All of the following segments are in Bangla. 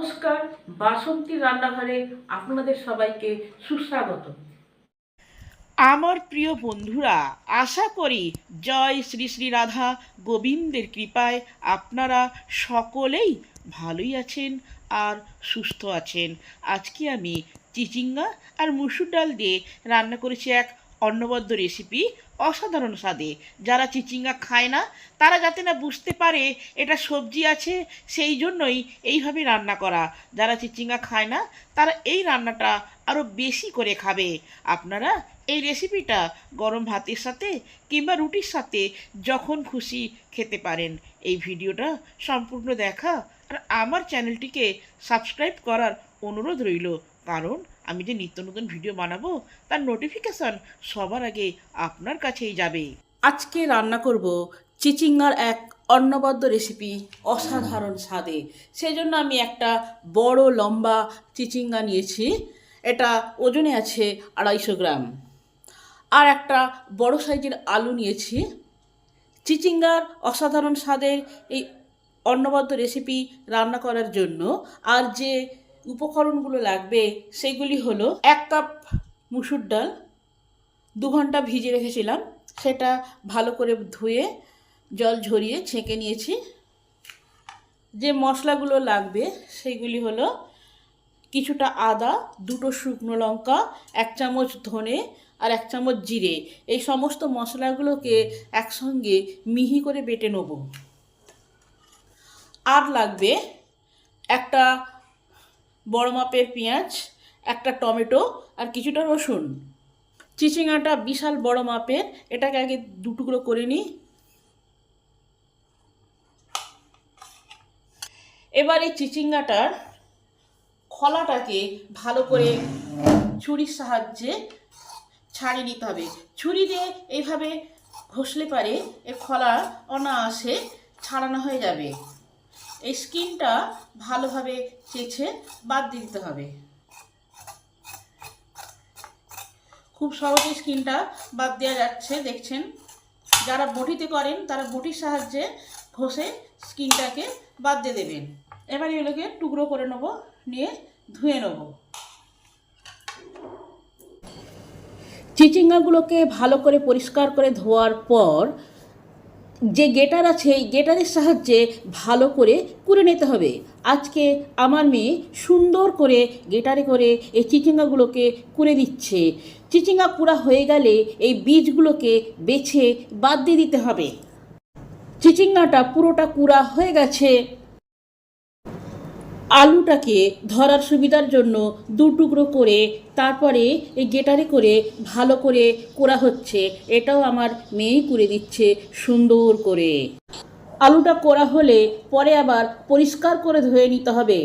নমস্কার, বাসন্তী রান্নাঘরে আপনাদের সবাইকে সুস্বাগত। আমার প্রিয় বন্ধুরা, আশা করি জয় শ্রী শ্রী রাধা গোবিন্দের কৃপায় আপনারা সকলেই ভালোই আছেন আর সুস্থ আছেন। আজকে আমি চিচিঙ্গা আর মুসুর ডাল দিয়ে রান্না করেছি এক অন্নবদ্য রেসিপি অসাধারণ স্বাদে। যারা চিচিঙ্গা খায় না, তারা যাতে না বুঝতে পারে এটা সবজি আছে, সেই জন্যই এইভাবে রান্না করা। যারা চিচিঙ্গা খায় না, তারা এই রান্নাটা আরও বেশি করে খাবে। আপনারা এই রেসিপিটা গরম ভাতের সাথে কিংবা রুটির সাথে যখন খুশি খেতে পারেন। এই ভিডিওটা সম্পূর্ণ দেখা আর আমার চ্যানেলটিকে সাবস্ক্রাইব করার অনুরোধ রইল। কারণ আমি যে নিত্য নতুন ভিডিও বানাবো, তার নোটিফিকেশন সবার আগে আপনার কাছেই যাবে। আজকে রান্না করব চিচিঙ্গার এক অন্নবদ্য রেসিপি অসাধারণ স্বাদে। সেই জন্য আমি একটা বড় লম্বা চিচিঙ্গা নিয়েছি। এটা ওজনে আছে আড়াইশো গ্রাম। আর একটা বড় সাইজের আলু নিয়েছি। চিচিঙ্গার অসাধারণ স্বাদের এই অন্নবদ্য রেসিপি রান্না করার জন্য আর যে উপকরণগুলো লাগবে, সেগুলি হলো এক কাপ মুসুর ডাল, দু ঘণ্টা ভিজে রেখেছিলাম, সেটা ভালো করে ধুয়ে জল ঝরিয়ে ছেঁকে নিয়েছি। যে মশলাগুলো লাগবে, সেগুলি হলো কিছুটা আদা, দুটো শুকনো লঙ্কা, এক চামচ ধনে আর এক চামচ জিরে। এই সমস্ত মশলাগুলোকে একসঙ্গে মিহি করে বেটে নেব। আর লাগবে একটা বড় মাপের পেঁয়াজ, একটা টমেটো আর কিছুটা রসুন। চিচিঙ্গাটা বিশাল বড় মাপের, এটাকে আগে দু টুকরো করে নিই। এবার এই চিচিঙ্গাটার খলাটাকে ভালো করে ছুরির সাহায্যে ছাড়িয়ে নিতে হবে। ছুরি দিয়ে এইভাবে ঘষলে পারে, এ খলা অনায়াসে ছাড়ানো হয়ে যাবে। এই স্কিনটা ভালোভাবে চেছে বাদ দিতে হবে। খুব সহজে স্কিনটা বাদ দেওয়া যাচ্ছে, দেখছেন? যারা বটিতে করেন, তারা বটির সাহায্যে ঘষে স্কিনটাকে বাদ দিয়ে দেবেন। এবার এগুলোকে টুকরো করে নেব, নিয়ে ধুয়ে নেব। চিচিঙ্গাগুলোকে ভালো করে পরিষ্কার করে ধোয়ার পর যে গেটার আছে, এই গেটারের সাহায্যে ভালো করে কুড়ে নিতে হবে। আজকে আমার মেয়ে সুন্দর করে গেটারে করে এই চিচিঙ্গাগুলোকে কুড়ে দিচ্ছে। চিচিঙ্গা কুড়া হয়ে গেলে এই বীজগুলোকে বেছে বাদ দিয়ে দিতে হবে। চিচিঙ্গাটা পুরোটা কুড়া হয়ে গেছে। আলুটাকে ধরার সুবিধার জন্য দু টুকরো করে তারপরে এই গেটারে করে ভালো করে কোরা হচ্ছে। এটাও আমার মেয়েই করে দিচ্ছে সুন্দর করে। আলুটা কোরা হলে পরে আবার পরিষ্কার করে ধুয়ে নিতে হবে।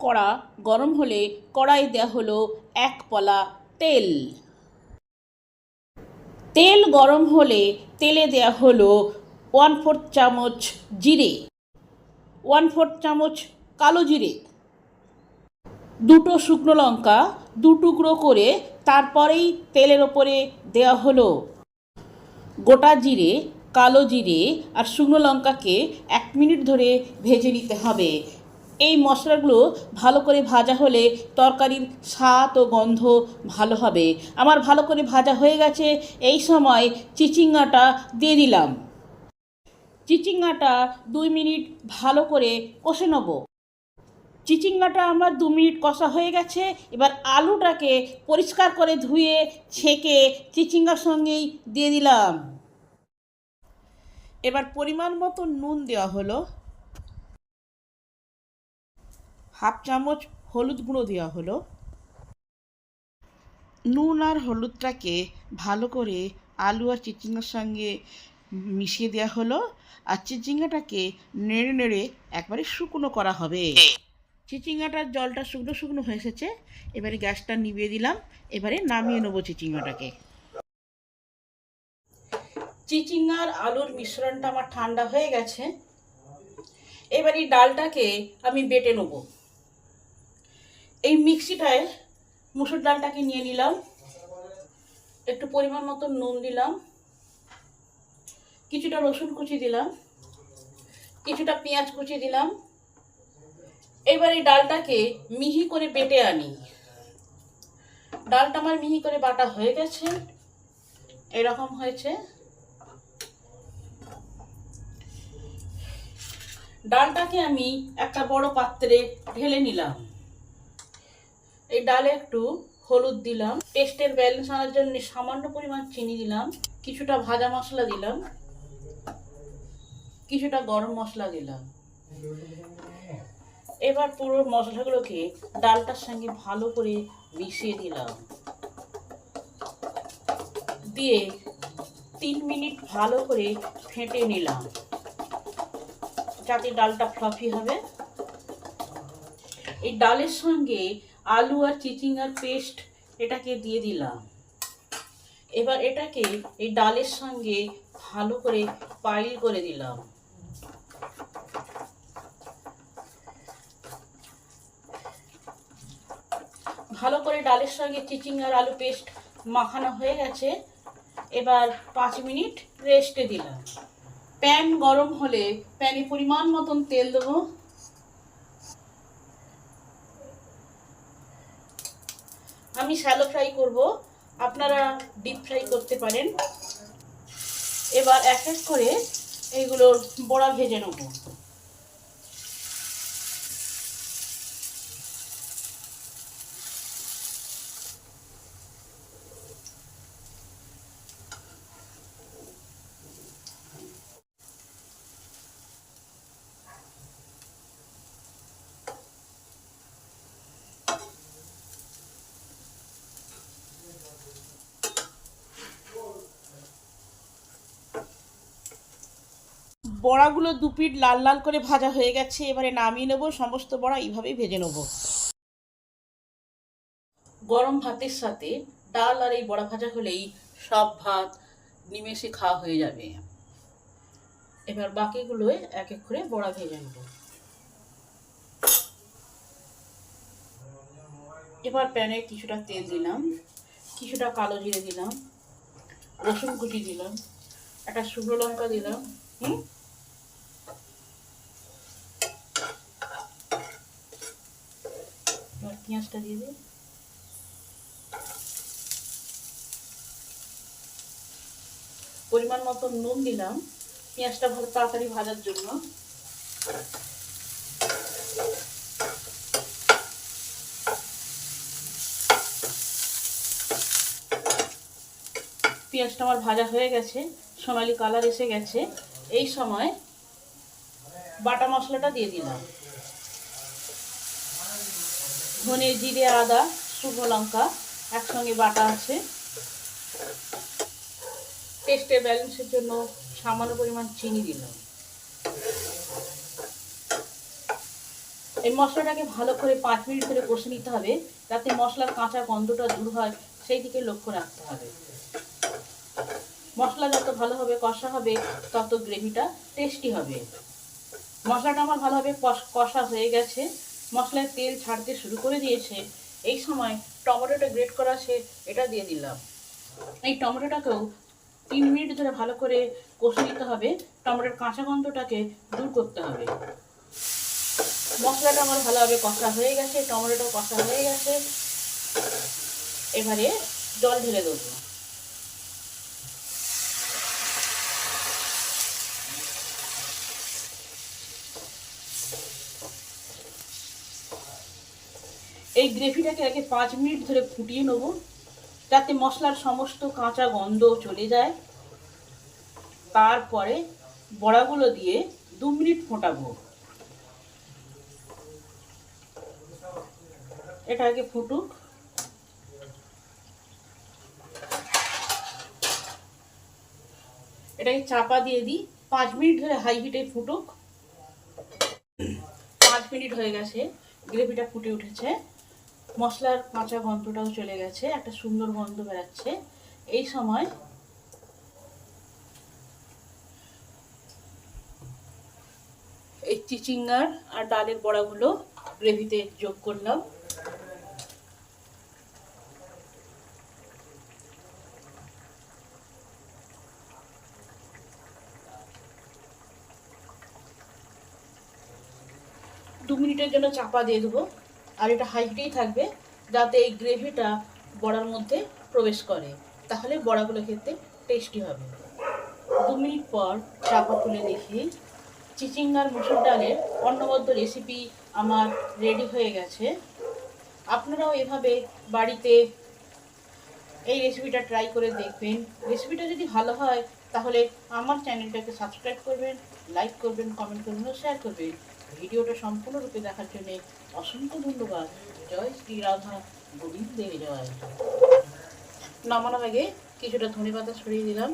কড়া গরম হলে কড়াই দেওয়া হলো এক পলা তেল। তেল গরম হলে তেলে দেওয়া হলো ওয়ান ফোর্থ চামচ জিরে। ওয়ান ফোর্থ চামচ কালো জিরে, দুটো শুকনো লঙ্কা, দু টুকরো করে তারপরেই তেলের ওপরে দেওয়া হলো গোটা জিরে, কালো জিরে আর শুকনো লঙ্কাকে এক মিনিট ধরে ভেজে নিতে হবে। এই মশলাগুলো ভালো করে ভাজা হলে তরকারির স্বাদ ও গন্ধ ভালো হবে। আমার ভালো করে ভাজা হয়ে গেছে, এই সময় চিচিঙ্গাটা দিয়ে দিলাম। চিচিঙ্গাটা দুই মিনিট ভালো করে কষে নেব। চিচিঙ্গাটা আমার দু মিনিট কষা হয়ে গেছে। এবার আলুটাকে পরিষ্কার করে ধুয়ে ছেঁকে চিচিঙ্গার সঙ্গেই দিয়ে দিলাম। এবার পরিমাণ মতো নুন দেওয়া হলো। হাফ চামচ হলুদ গুঁড়ো দেওয়া হলো। নুন আর হলুদটাকে ভালো করে আলু আর চিচিঙ্গার সঙ্গে মিশিয়ে দেওয়া হলো আর চিচিঙ্গাটাকে নেড়ে নেড়ে একবারে শুকনো করা হবে। চিচিঙ্গাটার জলটা শুকনো শুকনো হয়ে এসেছে। এবারে গ্যাসটা নিভিয়ে দিলাম। এবারে নামিয়ে নেব চিচিঙ্গাটাকে। চিচিঙ্গার আলুর মিশ্রণটা আমার ঠান্ডা হয়ে গেছে। এবার এই ডালটাকে আমি বেটে নেব। এই মিক্সিটায় মুসুর ডালটাকে নিয়ে নিলাম। একটু পরিমাণ মতো নুন দিলাম। কিছুটা রসুন কুচি দিলাম, কিছুটা পেঁয়াজ কুচি দিলাম। এবার এই ডালটাকে মিহি করে বেটে আনি। ডালটা আমার মিহি করে বাটা হয়ে গেছে, এরকম হয়েছে। ডালটাকে আমি একটা বড় পাত্রে ঢেলে নিলাম। এই ডালে একটু হলুদ দিলাম, টেস্টের ব্যালেন্স আনার জন্য সামান্য পরিমাণ চিনি দিলাম, কিছুটা ভাজা মশলা দিলাম। কিছুটা গরম মশলা দিলাম। এবার পুরো মশলাগুলোকে ডালটার সঙ্গে ভালো করে মিশিয়ে দিলাম দিয়ে তিন মিনিট ভালো করে ফেটে নিলাম। যাতে ডালটা ফ্লফি হবে। এই ডালের সঙ্গে আলু আর চিচিঙ্গার পেস্ট এটাকে দিয়ে দিলাম। এবার এটাকে এই ডালের সঙ্গে ভালো করে পাইল করে দিলাম। ভালো করে ডালের সঙ্গে চিচিঙ্গার আলু পেস্ট মাখানো হয়ে গেছে। এবার পাঁচ মিনিট রেস্টে দিলাম। প্যান গরম হলে প্যানে পরিমাণ মতন তেল দেবো। আমি শ্যালো ফ্রাই করব। আপনারা ডিপ ফ্রাই করতে পারেন। এবার এক এক করে এইগুলোর বড়া ভেজে নেব। বড়াগুলো দু পিঠ লাল লাল করে ভাজা হয়ে গেছে, এবারে নামিয়ে নেব, সমস্ত বড়া এইভাবেই ভেজে নেব। গরম ভাতের সাথে ডাল আর এই বড়া ভাজা হলেই সব ভাত নিমেষে খাওয়া হয়ে যাবে। এবার বাকিগুলোয় এক এক করে বড়া ভেজে নেব। এবার প্যানে কিছুটা তেল দিলাম, কিছুটা কালো জিরে দিলাম, রসুন কুচি দিলাম, একটা শুকনো লঙ্কা দিলাম, হুম? পেঁয়াজটা দিয়ে দিই। পরিমাণ মতো নুন দিলাম। পেঁয়াজটা ভালো তাড়াতাড়ি ভাজার জন্য। পেঁয়াজটা আমার ভাজা হয়ে গেছে, সোনালি কালার এসে গেছে। এই সময় বাটা মশলাটা দিয়ে দিলাম। ধনে জিরে, আদা, শুকনো লঙ্কা, একসঙ্গে বাটা আছে। টেস্টের ব্যালেন্সের জন্য সামান্য পরিমাণ চিনি দিলাম। এই মশলাটাকে ভালো করে পাঁচ মিনিট ধরে কষে নিতে হবে, যাতে মশলার কাঁচা গন্ধটা দূর হয়, সেই দিকে লক্ষ্য রাখতে হবে। মশলা যত ভালোভাবে কষা হবে, তত গ্রেভিটা টেস্টি হবে। মশলাটা আমার ভালোভাবে কষা হয়ে গেছে। মশলায় তেল ছাড়তে শুরু করে দিয়েছে। এই সময় টমেটোটা গ্রেট করা সে এটা দিয়ে দিলাম। এই টমেটোটাকেও তিন মিনিট ধরে ভালো করে কষে নিতে হবে। টমেটোর কাঁচা গন্ধটাকে দূর করতে হবে। মশলাটা আমার ভালোভাবে কষা হয়ে গেছে টমেটোটা কষা হয়ে গেছে। এবারে জল ঢেলে দেবো। এই গ্রেভিটাকে আগে পাঁচ মিনিট ধরে ফুটিয়ে নেব, যাতে মশলার সমস্ত কাঁচা গন্ধ চলে যায়। তারপরে বড়াগুলো দিয়ে দু মিনিট ফোটাবো। এটা আগে ফুটুক। এটাকে চাপা দিয়ে দিই। পাঁচ মিনিট ধরে হাই হিটে ফুটুক। পাঁচ মিনিট হয়ে গেছে, গ্রেভিটা ফুটে উঠেছে। মশলার কাঁচা গন্ধটাও চলে গেছে, একটা সুন্দর গন্ধ বেরাচ্ছে। এই সময় এই চিচিঙ্গার আর ডালের বড়াগুলো গ্রেভিতে যোগ করলাম। দু মিনিটের জন্য চাপা দিয়ে দেবো। আর এটা হাই হিটেই থাকবে, যাতে এই গ্রেভিটা বড়ার মধ্যে প্রবেশ করে। তাহলে বড়াগুলো খেতে টেস্টি হবে। দু মিনিট পর চাপা তুলে দেখি। চিচিঙ্গার মুসুর ডালের অন্নবদ্য রেসিপি আমার রেডি হয়ে গেছে। আপনারাও এভাবে বাড়িতে এই রেসিপিটা ট্রাই করে দেখবেন। রেসিপিটা যদি ভালো হয়, তাহলে আমার চ্যানেলটাকে সাবস্ক্রাইব করবেন লাইক করবেন কমেন্ট করবেন শেয়ার করবেন। ভিডিওটা সম্পূর্ণরূপে দেখার জন্য অসংখ্য ধন্যবাদ। জয় শ্রী রাধা গোবিন্দের জয়। নামানোর আগে কিছুটা ধনে পাতা ছড়িয়ে দিলাম।